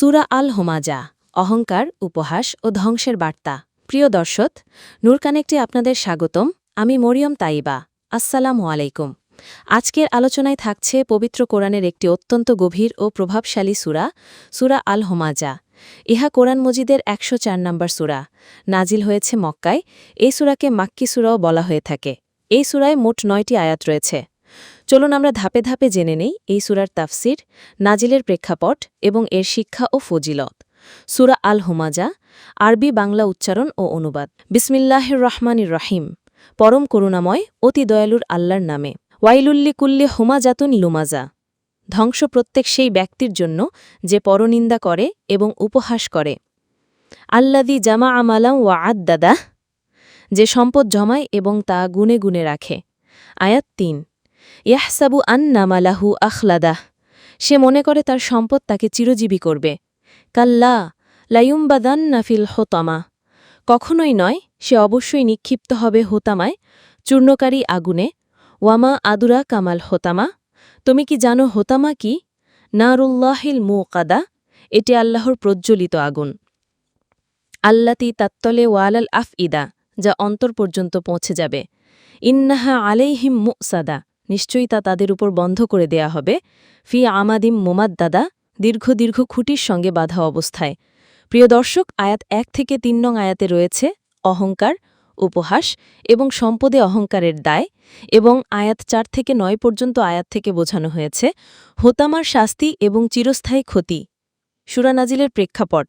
সুরা আল হোমাজা অহংকার, উপহাস ও ধ্বংসের বার্তা। প্রিয় দর্শক, নূর কানেক্টে আপনাদের স্বাগতম। আমি মরিয়ম তাইবা। আসসালামু আলাইকুম। আজকের আলোচনায় থাকছে পবিত্র কোরআনের একটি অত্যন্ত গভীর ও প্রভাবশালী সুরা সুরা আল হোমাজা ইহা কোরআন মজিদের একশো চার নম্বর সুরা। নাজিল হয়েছে মক্কায়। এই সুরাকে মাক্কি সুরাও বলা হয়ে থাকে। এই সুরায় মোট নয়টি আয়াত রয়েছে। চলুন আমরা ধাপে ধাপে জেনে নেই এই সুরার তাফসির, নাজিলের প্রেক্ষাপট এবং এর শিক্ষা ও ফজিলত। সুরা আল হোমাজা আরবি বাংলা উচ্চারণ ও অনুবাদ। বিসমিল্লাহির রহমানির রহিম। পরম করুণাময়, অতি দয়ালুর আল্লাহর নামে। ওয়াইলুল্লি কুল্লি হুমাজাতুন লুমাজা। ধ্বংস প্রত্যেক সেই ব্যক্তির জন্য যে পরনিন্দা করে এবং উপহাস করে। আল্লাদি জামা আমালাম ওয়া আদাদা যে সম্পদ জমায় এবং তা গুনে গুনে রাখে। আয়াত তিন। ইয়াহসাবু আন্নামালাহু আখলাদাহ। সে মনে করে তার সম্পদ তাকে চিরজীবী করবে। কাল্লা লায়ুম্বাদান নাফিল হোতামা। কখনোই নয়, সে অবশ্যই নিক্ষিপ্ত হবে হোতামায়, চূর্ণকারী আগুনে। ওয়ামা আদুরা কামাল হোতামা। তুমি কি জানো হোতামা কি? নারুল্লাহিল মুকাদা। এটি আল্লাহর প্রজ্জ্বলিত আগুন। আল্লাতি তাত্তলে ওয়ালাল আফ ইদা যা অন্তর পর্যন্ত পৌঁছে যাবে। ইন্নাহা আলাইহিম মুসাদা। নিশ্চয়ই তা তাদের উপর বন্ধ করে দেয়া হবে। ফি আমাদিম মোমাদ্দাদা, দীর্ঘ দীর্ঘ খুঁটির সঙ্গে বাধা অবস্থায়। প্রিয় দর্শক, আয়াত এক থেকে তিন নং আয়াতে রয়েছে, অহংকার, উপহাস এবং সম্পদে অহংকারের দায় এবং আয়াত চার থেকে নয় পর্যন্ত আয়াত থেকে বোঝানো হয়েছে, হোতামার শাস্তি এবং চিরস্থায়ী ক্ষতি। সুরা নাজিলের প্রেক্ষাপট।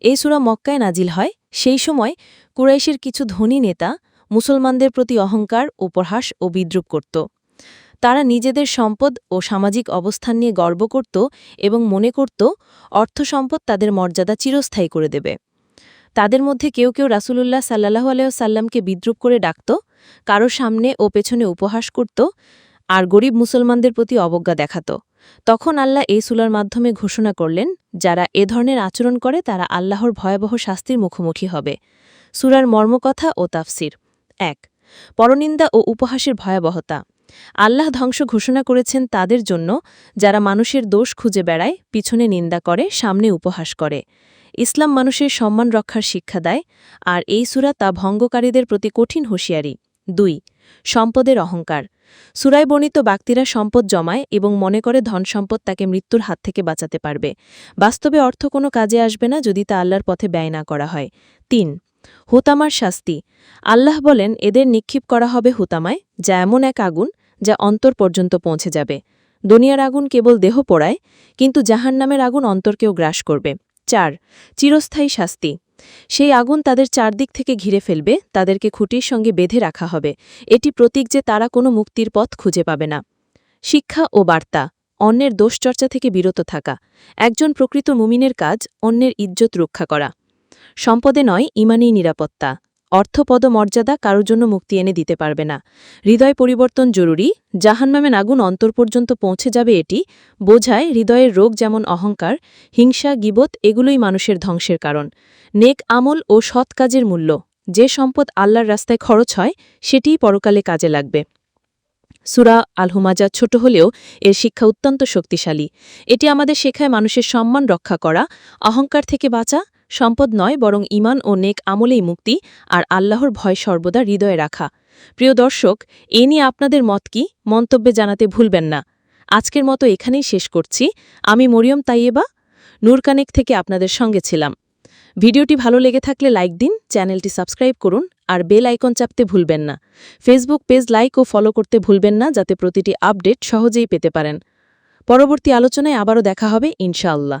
এই সুরা মক্কায় নাজিল হয়, সেই সময় কুরাইশের কিছু ধনী নেতা মুসলমানদের প্রতি অহংকার, উপহাস ও বিদ্রুপ করত। তারা নিজেদের সম্পদ ও সামাজিক অবস্থান নিয়ে গর্ব করত এবং মনে করত অর্থ সম্পদ তাদের মর্যাদা চিরস্থায়ী করে দেবে। তাদের মধ্যে কেউ কেউ রাসুলুল্লাহ সাল্লাহ আলাইসাল্লামকে বিদ্রুপ করে ডাকত, কারও সামনে ও পেছনে উপহাস করত আর গরিব মুসলমানদের প্রতি অবজ্ঞা দেখাত। তখন আল্লাহ এই সুলার মাধ্যমে ঘোষণা করলেন, যারা এ ধরনের আচরণ করে তারা আল্লাহর ভয়াবহ শাস্তির মুখোমুখি হবে। সুরার মর্মকথা ও তাফসির। এক, পরনিন্দা ও উপহাসের ভয়াবহতা। আল্লাহ ধ্বংস ঘোষণা করেছেন তাদের জন্য, যারা মানুষের দোষ খুঁজে বেড়ায়, পিছনে নিন্দা করে, সামনে উপহাস করে। ইসলাম মানুষের সম্মান রক্ষার শিক্ষা দেয়, আর এই সুরা তা ভঙ্গকারীদের প্রতি কঠিন হুঁশিয়ারি। দুই, সম্পদের অহংকার। সুরায় বর্ণিত ব্যক্তিরা সম্পদ জমায় এবং মনে করে ধন সম্পদ তাকে মৃত্যুর হাত থেকে বাঁচাতে পারবে। বাস্তবে অর্থ কোনো কাজে আসবে না যদি তা আল্লাহর পথে ব্যয় না করা হয়। তিন হুতামার শাস্তি। আল্লাহ বলেন, এদের নিক্ষিপ করা হবে হুতামায়, যা এমন এক আগুন যা অন্তর পর্যন্ত পৌঁছে যাবে। দুনিয়ার আগুন কেবল দেহ পোড়ায়, কিন্তু জাহান নামের আগুন অন্তরকেও গ্রাস করবে। চার, চিরস্থায়ী শাস্তি। সেই আগুন তাদের চারদিক থেকে ঘিরে ফেলবে, তাদেরকে খুঁটির সঙ্গে বেঁধে রাখা হবে। এটি প্রতীক যে তারা কোনো মুক্তির পথ খুঁজে পাবে না। শিক্ষা ও বার্তা। অন্যের দোষচর্চা থেকে বিরত থাকা। একজন প্রকৃত মুমিনের কাজ, অন্যের ইজ্জত রক্ষা করা। সম্পদে নয় ইমানি নিরাপত্তা। অর্থপদ মর্যাদা কারোর জন্য মুক্তি এনে দিতে পারবে না। হৃদয় পরিবর্তন জরুরি। জাহান্নামেন আগুন অন্তর পর্যন্ত পৌঁছে যাবে এটি। বোঝায়, হৃদয়ের রোগ যেমন অহংকার, হিংসা, গিবত এগুলোই মানুষের ধ্বংসের কারণ। নেক আমল ও সৎ কাজের মূল্য। যে সম্পদ আল্লাহর রাস্তায় খরচ হয়, সেটিই পরকালে কাজে লাগবে। সুরা আলহুমাজা ছোট হলেও এর শিক্ষা অত্যন্ত শক্তিশালী। এটি আমাদের শেখায় মানুষের সম্মান রক্ষা করা, অহংকার থেকে বাঁচা সম্পদ নয়, বরং ইমান ও নেক আমলেই মুক্তি আর আল্লাহর ভয় সর্বদা হৃদয়ে রাখা। প্রিয় দর্শক, এ নিয়ে আপনাদের মত কি? মন্তব্যে জানাতে ভুলবেন না। আজকের মতো এখানেই শেষ করছি। আমি মরিয়ম তাইয়েবা, নূরকানেক থেকে আপনাদের সঙ্গে ছিলাম। ভিডিওটি ভালো লেগে থাকলে লাইক দিন, চ্যানেলটি সাবস্ক্রাইব করুন, আর বেল আইকন চাপতে ভুলবেন না। ফেসবুক পেজ লাইক ও ফলো করতে ভুলবেন না, যাতে প্রতিটি আপডেট সহজেই পেতে পারেন। পরবর্তী আলোচনায় আবারও দেখা হবে, ইনশাআল্লাহ।